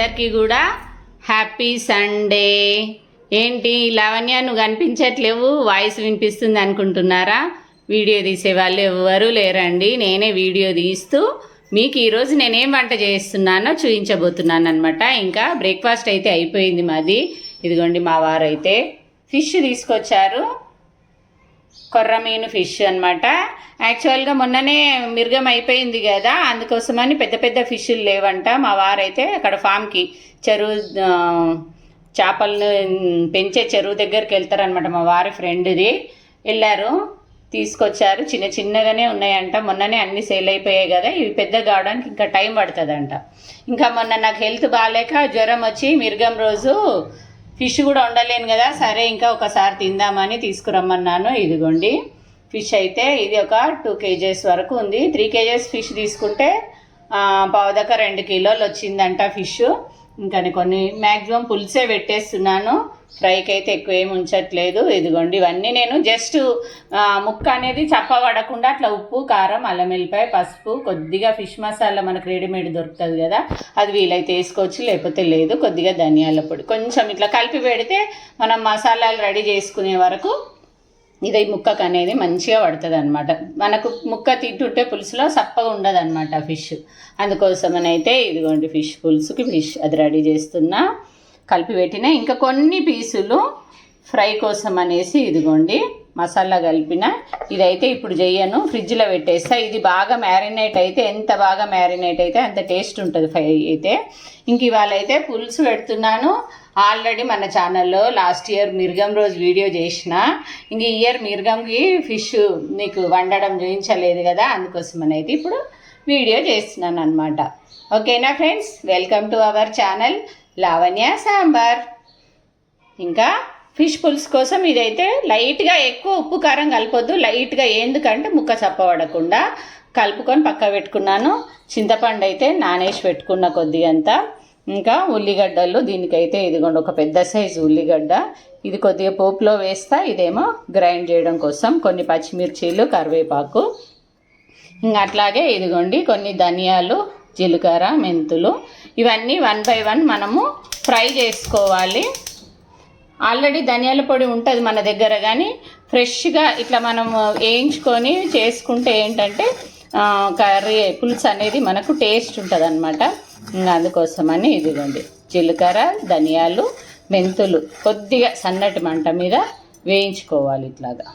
అందరికీ కూడా happy Sunday. ఏంటి లావణ్య నువ్వు కనిపించట్లేవు? వాయిస్ వినిపిస్తుంది అనుకుంటున్నారా? వీడియో తీసే వాళ్ళు ఎవ్వరూ లేరండి. నేనే వీడియో తీస్తూ మీకు ఈరోజు నేనేం వంట చేస్తున్నానో చూపించబోతున్నాను అనమాట ఇంకా బ్రేక్ఫాస్ట్ అయితే అయిపోయింది మాది. ఇదిగోండి మా వారు అయితే ఫిష్ తీసుకొచ్చారు. కొర్రమీను ఫిష్ అనమాట యాక్చువల్గా మొన్ననే మిరుగం అయిపోయింది కదా అందుకోసమని పెద్ద పెద్ద ఫిష్లు లేవంట. మా వారైతే అక్కడ ఫామ్కి చెరువు చేపలను పెంచే చెరువు దగ్గరికి వెళ్తారనమాట మా వారి ఫ్రెండ్ది. వెళ్ళారు తీసుకొచ్చారు. చిన్న చిన్నగానే ఉన్నాయంట. మొన్ననే అన్ని సేల్ అయిపోయాయి కదా ఇవి పెద్ద కావడానికి ఇంకా టైం పడుతుందంట. ఇంకా మొన్న నాకు హెల్త్ బాగాలేక జ్వరం వచ్చి మిరుగం రోజు ఫిష్ కూడా వండలేను కదా సరే ఇంకా ఒకసారి తిందామని తీసుకురమ్మన్నాను. ఇదిగోండి ఫిష్ అయితే ఇది ఒక టూ కేజెస్ వరకు ఉంది. త్రీ కేజెస్ ఫిష్ తీసుకుంటే పావు పావుదక్క రెండు కిలోలు వచ్చిందంట ఫిష్. ఇంకా కొన్ని మ్యాక్సిమం పులుసే పెట్టేస్తున్నాను. ఫ్రైకి అయితే ఎక్కువ ఏమి ఉంచట్లేదు. ఇదిగోండి ఇవన్నీ నేను జస్ట్ ముక్క అనేది చప్పబడకుండా అట్లా ఉప్పు కారం అల్లం వెల్లిపాయ పసుపు కొద్దిగా ఫిష్ మసాలా మనకు రెడీమేడ్ దొరుకుతుంది కదా అది వీలైతే వేసుకోవచ్చు లేకపోతే లేదు. కొద్దిగా ధనియాల పొడి కొంచెం ఇట్లా కలిపి పెడితే మనం మసాలాలు రెడీ చేసుకునే వరకు ఇది ముక్కకు అనేది మంచిగా పడుతుంది అనమాట మనకు ముక్క తింటుంటే పులుసులో సప్పగా ఉండదు అనమాట ఫిష్. అందుకోసమని అయితే ఇదిగోండి ఫిష్ పులుసుకి ఫిష్ అది రెడీ చేస్తున్నా. కలిపి పెట్టిన. ఇంకా కొన్ని పీసులు ఫ్రై కోసం అనేసి ఇదిగోండి మసాలా కలిపిన. ఇదైతే ఇప్పుడు చేయను. ఫ్రిడ్జ్లో పెట్టేస్తా. ఇది బాగా మ్యారినేట్ అయితే ఎంత బాగా మ్యారినేట్ అయితే అంత టేస్ట్ ఉంటుంది ఫ్రై అయితే. ఇంక ఇవాళ అయితే పులుసు పెడుతున్నాను. ఆల్రెడీ మన ఛానల్లో లాస్ట్ ఇయర్ మిర్గం రోజు వీడియో చేసిన. ఇంక ఇయర్ మిర్గంకి ఫిష్ నీకు వండడం చూపించలేదు కదా అందుకోసం అయితే ఇప్పుడు వీడియో చేస్తున్నాను అనమాట ఓకేనా friends? Welcome to our channel Lavanya Sambar. ఇంకా ఫిష్ పులుసు కోసం ఇదైతే లైట్గా ఎక్కువ ఉప్పు కారం కలపొద్దు. లైట్గా ఎందుకంటే ముక్క చప్పబడకుండా కలుపుకొని పక్క పెట్టుకున్నాను. చింతపండు అయితే నానేసి పెట్టుకున్న కొద్దిగంతా. ఇంకా ఉల్లిగడ్డలు దీనికైతే ఇదిగోండి ఒక పెద్ద సైజు ఉల్లిగడ్డ. ఇది కొద్దిగా పోపులో వేస్తా ఇదేమో గ్రైండ్ చేయడం కోసం. కొన్ని పచ్చిమిర్చీలు కరివేపాకు. ఇంకా అట్లాగే ఇదిగోండి కొన్ని ధనియాలు జీలకర్ర మెంతులు. ఇవన్నీ వన్ బై వన్ మనము ఫ్రై చేసుకోవాలి. ఆల్రెడీ ధనియాల పొడి ఉంటుంది మన దగ్గర కానీ ఫ్రెష్గా ఇట్లా మనం వేయించుకొని చేసుకుంటే ఏంటంటే కర్రీ పులుసు అనేది మనకు టేస్ట్ ఉంటుంది అనమాట అందుకోసమని ఇదిగోండి. జీలకర్ర ధనియాలు మెంతులు కొద్దిగా సన్నటి మంట మీద వేయించుకోవాలి ఇట్లాగా.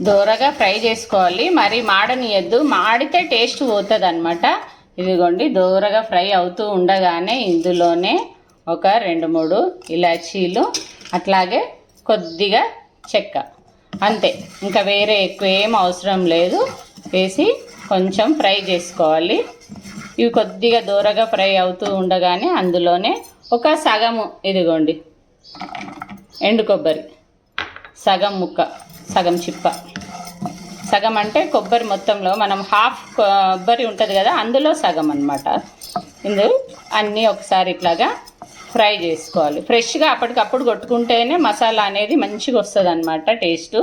దూరగా ఫ్రై చేసుకోవాలి. మరి మాడనియద్దు. మాడితే టేస్ట్ పోతుంది అనమాట ఇదిగోండి దూరగా ఫ్రై అవుతూ ఉండగానే ఇందులోనే ఒక రెండు మూడు ఇలాచీలు అట్లాగే కొద్దిగా చెక్క. అంతే. ఇంకా వేరే ఎక్కువ ఏం అవసరం లేదు. వేసి కొంచెం ఫ్రై చేసుకోవాలి. ఇవి కొద్దిగా దూరగా ఫ్రై అవుతూ ఉండగానే అందులోనే ఒక సగము ఇదిగోండి ఎండు కొబ్బరి సగం ముక్క సగం చిప్ప. సగం అంటే కొబ్బరి మొత్తంలో మనం హాఫ్ కొబ్బరి ఉంటుంది కదా అందులో సగం అనమాట ఇందు అన్నీ ఒకసారి ఇట్లాగా ఫ్రై చేసుకోవాలి. ఫ్రెష్గా అప్పటికప్పుడు కొట్టుకుంటేనే మసాలా అనేది మంచిగా వస్తుంది అనమాట టేస్టు.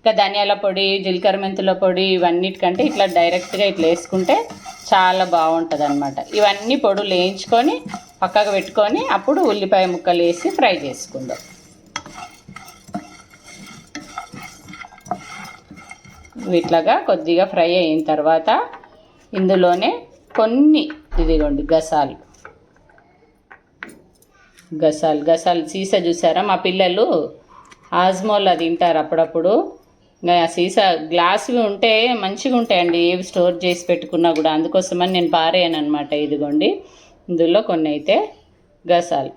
ఇంకా ధనియాల పొడి జీలకర్ర మెంతుల పొడి ఇవన్నిటికంటే ఇట్లా డైరెక్ట్గా ఇట్లా వేసుకుంటే చాలా బాగుంటుంది అనమాట ఇవన్నీ పొడులు వేయించుకొని పక్కకు పెట్టుకొని అప్పుడు ఉల్లిపాయ ముక్కలు వేసి ఫ్రై చేసుకుందాం. ఇట్లాగా కొద్దిగా ఫ్రై అయిన తర్వాత ఇందులోనే కొన్ని ఇదిగోండి గసాలు. గసాలు గసాలు. సీసా చూసారా? మా పిల్లలు ఆజ్మోలా తింటారు అప్పుడప్పుడు. సీసా గ్లాసులు ఉంటే మంచిగా ఉంటాయండి ఏవి స్టోర్ చేసి పెట్టుకున్నా కూడా. అందుకోసమని నేను పారేయను అనమాట ఇదిగోండి. ఇందులో కొన్ని అయితే గసాలు.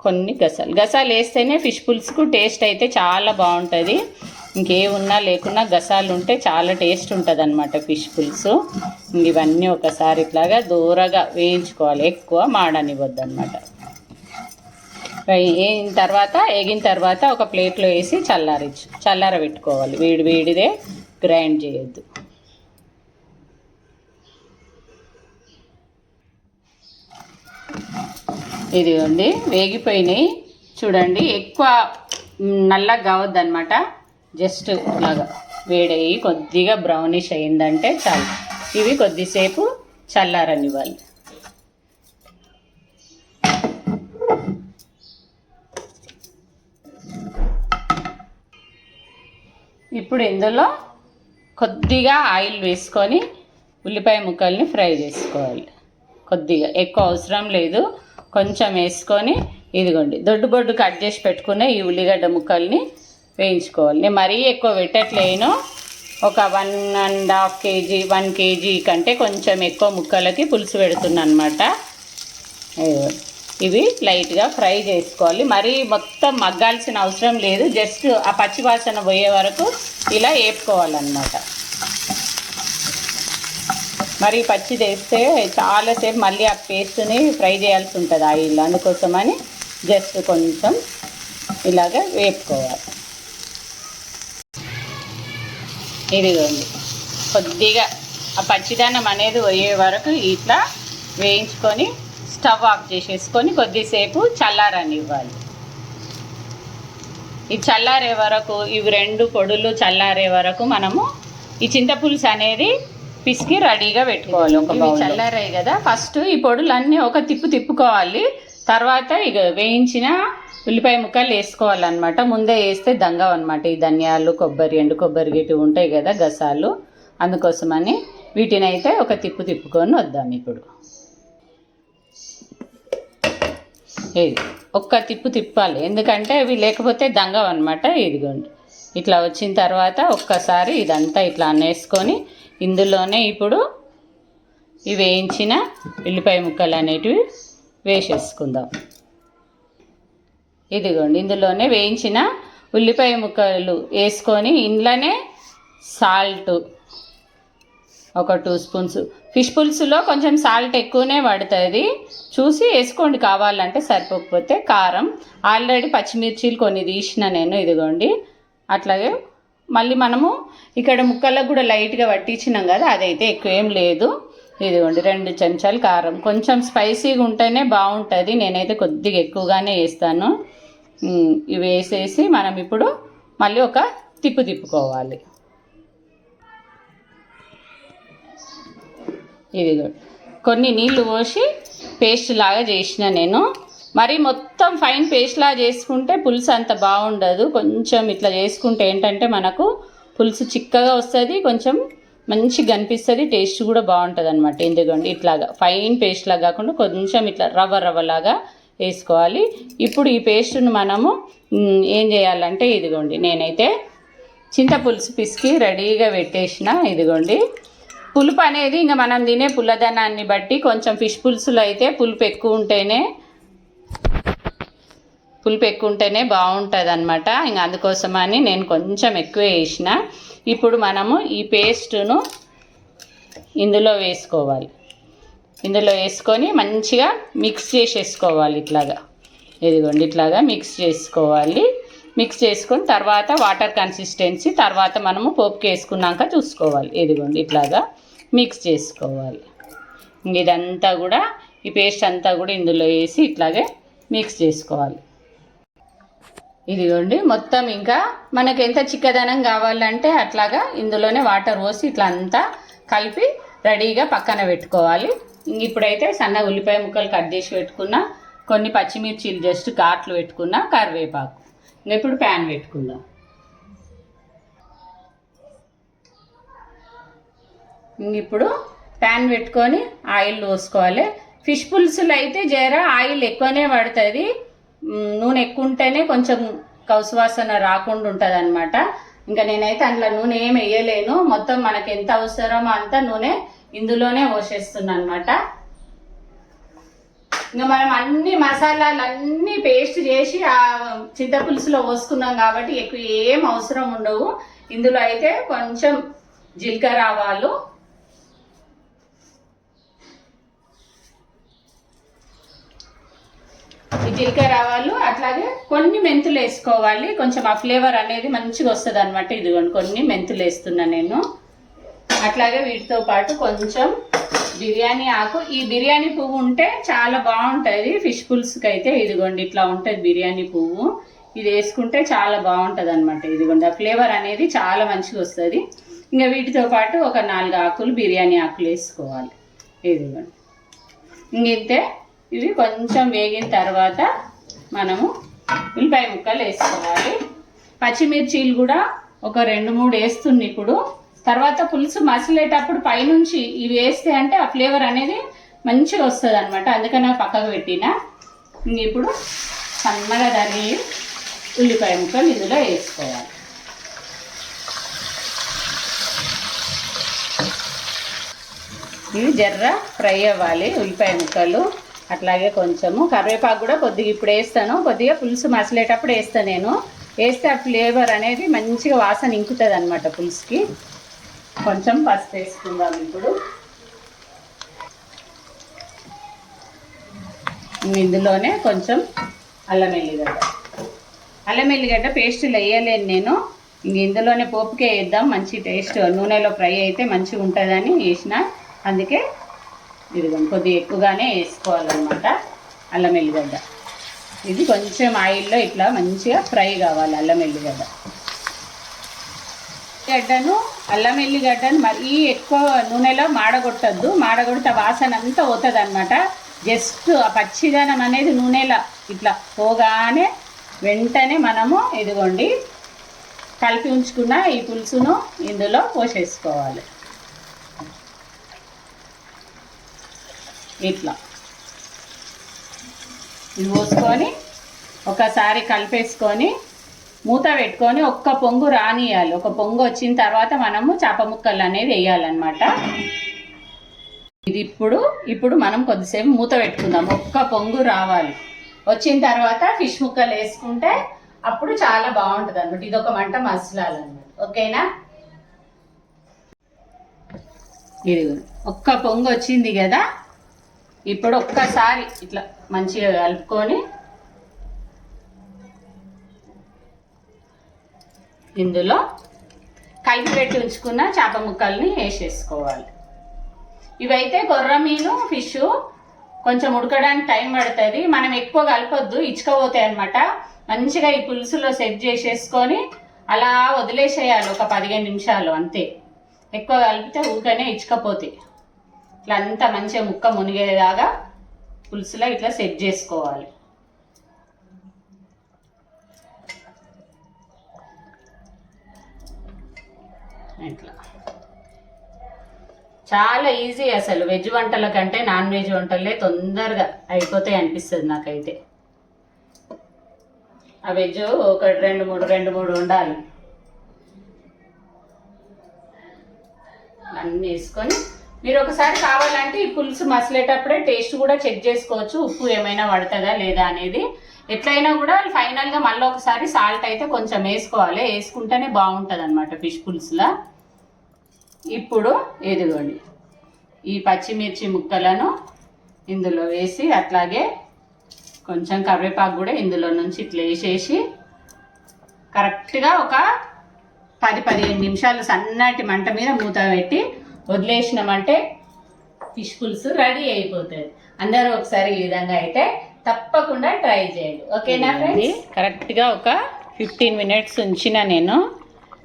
కొన్ని గసాలు. గసాలు వేస్తేనే ఫిష్ పులుసుకు టేస్ట్ అయితే చాలా బాగుంటుంది. ఇంకేమున్నా లేకున్నా గసాలు ఉంటే చాలా టేస్ట్ ఉంటుంది అనమాట ఫిష్ పులుసు. ఇవన్నీ ఒకసారి ఇట్లాగా దూరగా వేయించుకోవాలి. ఎక్కువ మాడనివ్వద్దు అనమాట వేయిన తర్వాత వేగిన తర్వాత ఒక ప్లేట్లో వేసి చల్లారచ్చు. చల్లార పెట్టుకోవాలి వేడి వేడిదే గ్రైండ్ చేయొద్దు. ఉంది వేగిపోయినాయి. చూడండి ఎక్కువ నల్లగా కావద్దు అనమాట జస్ట్ ఇలాగా వేడయ్యి కొద్దిగా బ్రౌనిష్ అయిందంటే చాలు. ఇవి కొద్దిసేపు చల్లారనివ్వాలి. ఇప్పుడు ఇందులో కొద్దిగా ఆయిల్ వేసుకొని ఉల్లిపాయ ముక్కల్ని ఫ్రై చేసుకోవాలి. కొద్దిగా ఎక్కువ అవసరం లేదు. కొంచెం వేసుకొని ఇదిగోండి దొడ్డు బొడ్డు కట్ చేసి పెట్టుకున్న ఈ ఉల్లిగడ్డ ముక్కల్ని వేయించుకోవాలి. నేను మరీ ఎక్కువ పెట్టట్లేను. ఒక one and half kg one kg కంటే కొంచెం ఎక్కువ ముక్కలకి పులుసు పెడుతున్నా అనమాట ఇవి లైట్గా ఫ్రై చేసుకోవాలి. మరీ మొత్తం మగ్గాల్సిన అవసరం లేదు. జస్ట్ ఆ పచ్చి వాసన పోయే వరకు ఇలా వేపుకోవాలన్నమాట. మరి పచ్చి చేస్తే చాలాసేపు మళ్ళీ ఆ పేస్ట్ని ఫ్రై చేయాల్సి ఉంటుంది ఆయిల్ అందుకోసమని జస్ట్ కొంచెం ఇలాగ వేపుకోవాలి. ఇదిగోండి. కొద్దిగా ఆ పచ్చిదనం అనేది పోయే వరకు ఇట్లా వేయించుకొని స్టవ్ ఆఫ్ చేసేసుకొని కొద్దిసేపు చల్లారనివ్వాలి. ఈ చల్లారే వరకు ఇవి రెండు పొడులు చల్లారే వరకు మనము ఈ చింతపులుసు అనేది పిసికి రెడీగా పెట్టుకోవాలి ఒక చల్లారాయి కదా. ఫస్ట్ ఈ పొడులన్నీ ఒక తిప్పు తిప్పుకోవాలి. తర్వాత ఇక వేయించిన ఉల్లిపాయ ముక్కలు వేసుకోవాలన్నమాట. ముందే వేస్తే దంగం అనమాట ఈ ధనియాలు కొబ్బరి ఎండు కొబ్బరి గిట్టి ఉంటాయి కదా గసాలు. అందుకోసమని వీటిని అయితే ఒక తిప్పు తిప్పుకొని వద్దాం ఇప్పుడు. ఇది. ఒక్క తిప్పు తిప్పాలి. ఎందుకంటే ఇవి లేకపోతే దంగం అనమాట ఇదిగోండి. ఇట్లా వచ్చిన తర్వాత ఒక్కసారి ఇదంతా ఇట్లా అనేసుకొని ఇందులోనే ఇప్పుడు ఇవి వేయించిన ఉల్లిపాయ ముక్కలు అనేటివి వేసేసుకుందాం. ఇదిగోండి. ఇందులోనే వేయించిన ఉల్లిపాయ ముక్కలు వేసుకొని ఇంట్లోనే సాల్ట్ ఒక టూ స్పూన్స్ ఫిష్ పులుసులో కొంచెం సాల్ట్ ఎక్కువనే పడుతుంది. చూసి వేసుకోండి కావాలంటే సరిపోకపోతే కారం. ఆల్రెడీ పచ్చిమిర్చీలు కొన్ని తీసిన నేను ఇదిగోండి. అట్లాగే మళ్ళీ మనము ఇక్కడ ముక్కలకు కూడా లైట్గా పట్టించినాం కదా అదైతే ఎక్కువ ఏం లేదు. ఇదిగోండి రెండు చెంచాలు కారం. కొంచెం స్పైసీగా ఉంటేనే బాగుంటుంది. నేనైతే కొద్దిగా ఎక్కువగానే వేస్తాను. ఇవి వేసేసి మనం ఇప్పుడు మళ్ళీ ఒక తిప్పు తిప్పుకోవాలి. ఇదిగో కొన్ని నీళ్ళు పోసి పేస్ట్ లాగా చేసిన నేను. మరి మొత్తం ఫైన్ పేస్ట్ లాగా చేసుకుంటే పులుసు అంత బాగుండదు. కొంచెం ఇట్లా చేసుకుంటే ఏంటంటే మనకు పులుసు చిక్కగా వస్తుంది కొంచెం మంచిగా అనిపిస్తుంది టేస్ట్ కూడా బాగుంటుంది అనమాట ఎందుకంటే ఇట్లాగా ఫైన్ పేస్ట్ లాగా కాకుండా కొంచెం ఇట్లా రవ్వ రవ్వలాగా వేసుకోవాలి. ఇప్పుడు ఈ పేస్ట్ను మనము ఏం చేయాలంటే ఇదిగోండి నేనైతే చింతపులుసు పిసికి రెడీగా పెట్టేసిన ఇదిగోండి. పులుపు అనేది ఇంకా మనం తినే పుల్లదనాన్ని బట్టి కొంచెం ఫిష్ పులుసులో అయితే పులుపు ఎక్కువ ఉంటేనే పులుపు ఎక్కువ ఉంటేనే బాగుంటుంది అనమాట ఇంకా అందుకోసమని నేను కొంచెం ఎక్కువ వేసిన. ఇప్పుడు మనము ఈ పేస్టును ఇందులో వేసుకోవాలి. ఇందులో వేసుకొని మంచిగా మిక్స్ చేసేసుకోవాలి ఇట్లాగా. ఇదిగోండి ఇట్లాగా మిక్స్ చేసుకోవాలి. మిక్స్ చేసుకొని తర్వాత వాటర్ కన్సిస్టెన్సీ తర్వాత మనము పోపుకి వేసుకున్నాక చూసుకోవాలి. ఇదిగోండి ఇట్లాగా. మిక్స్ చేసుకోవాలి. ఇదంతా కూడా ఈ పేస్ట్ అంతా కూడా ఇందులో వేసి ఇట్లాగే మిక్స్ చేసుకోవాలి. ఇదిగోండి మొత్తం ఇంకా మనకి ఎంత చిక్కదనం కావాలంటే అట్లాగా ఇందులోనే వాటర్ పోసి ఇట్లా అంతా కలిపి రెడీగా పక్కన పెట్టుకోవాలి. ఇంక ఇప్పుడైతే సన్న ఉల్లిపాయ ముక్కలు కట్ చేసి పెట్టుకున్న కొన్ని పచ్చిమిర్చీలు జస్ట్ ఘాట్లు పెట్టుకున్న కరివేపాకు. ఇంక ఇప్పుడు ప్యాన్ పెట్టుకుందాం. ఇప్పుడు ప్యాన్ పెట్టుకొని ఆయిల్ పోసుకోవాలి. ఫిష్ పులుసులు అయితే జర ఆయిల్ ఎక్కువనే పడుతుంది. నూనె ఎక్కువ ఉంటేనే కొంచెం కౌసువాసన రాకుండా ఉంటుంది అనమాట ఇంకా నేనైతే అందులో నూనె ఏం వేయలేను. మొత్తం మనకి ఎంత అవసరమో అంత నూనె ఇందులోనే పోసేస్తున్నాను అనమాట ఇంకా మనం అన్ని మసాలాలు అన్ని పేస్ట్ చేసి ఆ చింతపులుసులో పోసుకున్నాం కాబట్టి ఎక్కువ ఏం అవసరం ఉండవు. ఇందులో అయితే కొంచెం జీలకర్ర ఆవాలు జీలకర్ర ఆవాలు అట్లాగే కొన్ని మెంతులు వేసుకోవాలి. కొంచెం ఆ ఫ్లేవర్ అనేది మంచిగా వస్తుంది అనమాట ఇదిగోండి కొన్ని మెంతులు వేస్తున్నా నేను. అట్లాగే వీటితో పాటు కొంచెం బిర్యానీ ఆకు. ఈ బిర్యానీ పువ్వు ఉంటే చాలా బాగుంటుంది. ఫిష్ పులుసుకి అయితే ఇదిగోండి ఇట్లా ఉంటుంది బిర్యానీ పువ్వు. ఇది వేసుకుంటే చాలా బాగుంటుంది అనమాట ఇదిగోండి ఆ ఫ్లేవర్ అనేది చాలా మంచిగా వస్తుంది. ఇంకా వీటితో పాటు ఒక నాలుగు ఆకులు బిర్యానీ ఆకులు వేసుకోవాలి. ఇదిగోండి. ఇంగితే ఇవి కొంచెం వేగిన తర్వాత మనము ఉల్లిపాయ ముక్కలు వేసుకోవాలి. పచ్చిమిర్చీలు కూడా ఒక రెండు మూడు వేస్తుంది ఇప్పుడు. తర్వాత పులుసు మసిలేటప్పుడు పైనుంచి ఇవి వేస్తే అంటే ఆ ఫ్లేవర్ అనేది మంచిగా వస్తుంది అనమాట అందుకని పక్కకు పెట్టిన. ఇప్పుడు సన్నగా తరిగి ఉల్లిపాయ ముక్కలు ఇందులో వేసుకోవాలి. ఇవి జర్ర ఫ్రై అవ్వాలి ఉల్లిపాయ ముక్కలు. అట్లాగే కొంచెము కరివేపాకు కూడా కొద్దిగా ఇప్పుడు వేస్తాను. కొద్దిగా పులుసు మసలేటప్పుడు వేస్తాను నేను. వేస్తే ఆ ఫ్లేవర్ అనేది మంచిగా వాసన ఇంకుతుంది అనమాట పులుసుకి. కొంచెం పసుపు వేసుకుందాం ఇప్పుడు. ఇందులోనే కొంచెం అల్లం ఎల్లిగడ్డ. అల్లం ఎల్లిగడ్డ పేస్టులు వేయలేను నేను. ఇంక ఇందులోనే పోపుకే వేద్దాం. మంచి టేస్ట్. నూనెలో ఫ్రై అయితే మంచిగా ఉంటుందని వేసిన. అందుకే ఇది కొద్దిగా ఎక్కువగానే వేసుకోవాలన్నమాట. అల్లం ఎల్లిగడ్డ. ఇది కొంచెం ఆయిల్లో ఇట్లా మంచిగా ఫ్రై కావాలి అల్లం ఎల్లిగడ్డ. గడ్డను అల్లం ఎల్లిగడ్డను మరీ ఎక్కువ నూనెలో మాడగొట్టద్దు. మాడగొడితే వాసన అంతా పోతుంది అనమాట జస్ట్ ఆ పచ్చిదనం అనేది నూనెలో ఇట్లా పోగానే వెంటనే మనము ఇదిగోండి కలిపి ఉంచుకున్న ఈ పులుసును ఇందులో పోసేసుకోవాలి. ఇట్లా. ఇది పోసుకొని ఒకసారి కలిపేసుకొని మూత పెట్టుకొని ఒక్క పొంగు రానియాలి ఒక పొంగు వచ్చిన తర్వాత మనము చేప ముక్కలు అనేది వేయాలన్నమాట. ఇది ఇప్పుడు ఇప్పుడు మనం కొద్దిసేపు మూత పెట్టుకుందాం. ఒక్క పొంగు రావాలి. వచ్చిన తర్వాత ఫిష్ ముక్కలు వేసుకుంటే అప్పుడు చాలా బాగుంటుంది అనమాట ఇది ఒక మంట మసలాలన్నమాట. ఓకేనా? ఇది ఒక్క పొంగు వచ్చింది కదా? ఇప్పుడు ఒక్కసారి ఇట్లా మంచిగా కలుపుకొని ఇందులో కలిపి పెట్టి ఉంచుకున్న చేప ముక్కల్ని వేసేసుకోవాలి. ఇవైతే కొర్ర మీను ఫిష్ కొంచెం ఉడకడానికి టైం పడుతుంది. మనం ఎక్కువ కలపొద్దు ఇచ్చుకపోతాయి అనమాట మంచిగా ఈ పులుసులో సెట్ చేసేసుకొని అలా వదిలేసేయాలి ఒక పదిహేను నిమిషాలు అంతే. ఎక్కువ కలిపితే ఊకనే ఇచ్చుకపోతాయి ఇట్లా అంతా మంచిగా ముక్క మునిగేలాగా పులుసులో ఇట్లా సెట్ చేసుకోవాలి. ఇట్లా. చాలా ఈజీ అసలు. వెజ్ వంటల కంటే నాన్ వెజ్ వంటలే తొందరగా అయిపోతాయి అనిపిస్తుంది నాకైతే. ఆ వెజ్ ఒక రెండు మూడు రెండు మూడు ఉండాలి అన్నీ వేసుకొని మీరు ఒకసారి కావాలంటే ఈ పులుసు మసలేటప్పుడే టేస్ట్ కూడా చెక్ చేసుకోవచ్చు. ఉప్పు ఏమైనా పడుతుందా లేదా అనేది. ఎట్లయినా కూడా ఫైనల్గా మళ్ళీ ఒకసారి సాల్ట్ అయితే కొంచెం వేసుకోవాలి. వేసుకుంటేనే బాగుంటుంది అనమాట ఫిష్ పులుసులా. ఇప్పుడు ఎదుగోండి ఈ పచ్చిమిర్చి ముక్కలను ఇందులో వేసి అట్లాగే కొంచెం కరివేపాకు కూడా ఇందులో నుంచి ఇట్లా వేసేసి కరెక్ట్గా ఒక పది పదిహేను నిమిషాలు సన్నటి మంట మీద మూత పెట్టి వదిలేసినామంటే ఫిష్ పులుసు రెడీ అయిపోతుంది అందరూ ఒకసారి ఈ విధంగా అయితే తప్పకుండా ట్రై చేయండి. ఓకేనా ఫ్రెండ్స్ కరెక్ట్గా ఒక ఫిఫ్టీన్ మినిట్స్ ఉంచిన నేను.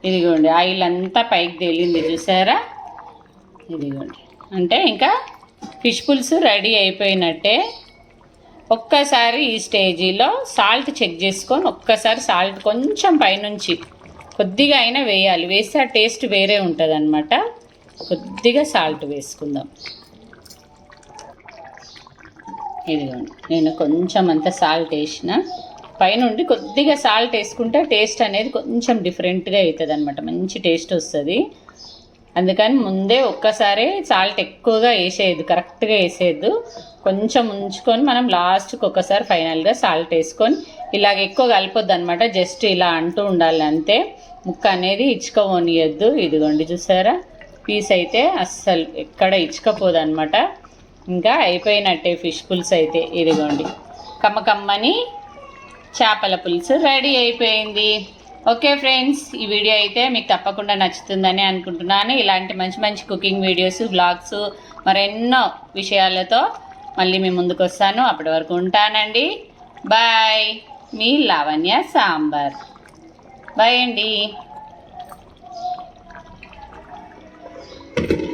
ఇదిగోండి ఆయిల్ అంతా పైకి తేలింది చూసారా? ఇదిగోండి. అంటే ఇంకా ఫిష్ పులుసు రెడీ అయిపోయినట్టే. ఒక్కసారి ఈ స్టేజీలో సాల్ట్ చెక్ చేసుకొని ఒక్కసారి సాల్ట్ కొంచెం పైనుంచి కొద్దిగా అయినా వేయాలి. వేస్తే ఆ టేస్ట్ వేరే ఉంటుంది అనమాట కొద్దిగా సాల్ట్ వేసుకుందాం. ఇదిగోండి నేను కొంచెం అంత సాల్ట్ వేసిన పైనుండి కొద్దిగా సాల్ట్ వేసుకుంటే టేస్ట్ అనేది కొంచెం డిఫరెంట్గా అవుతుంది అనమాట మంచి టేస్ట్ వస్తుంది. అందుకని ముందే ఒక్కసారి సాల్ట్ ఎక్కువగా వేసేయద్దు కరెక్ట్గా వేసేయద్దు. కొంచెం ఉంచుకొని మనం లాస్ట్కి ఒక్కసారి ఫైనల్గా సాల్ట్ వేసుకొని ఇలాగ ఎక్కువ కలపొద్దు అనమాట జస్ట్ ఇలా అంటూ ఉండాలి అంతే. ముక్క అనేది ఇచ్చుకోనియద్దు. ఇదిగోండి చూసారా? పీస్ అయితే అస్సలు ఎక్కడ ఇచ్చుకపోదు అనమాట ఇంకా అయిపోయినట్టే ఫిష్ పులుసు అయితే ఇదిగోండి. కమ్మకమ్మని చేపల పులుసు రెడీ అయిపోయింది. ఓకే ఫ్రెండ్స్ ఈ వీడియో అయితే మీకు తప్పకుండా నచ్చుతుందని అనుకుంటున్నాను. ఇలాంటి మంచి మంచి కుకింగ్ వీడియోస్ బ్లాగ్స్ మరెన్నో విషయాలతో మళ్ళీ మీ ముందుకు వస్తాను. అప్పటి వరకు ఉంటానండి. బాయ్. మీ లావణ్య సాంబార్. బాయ్ అండి. you.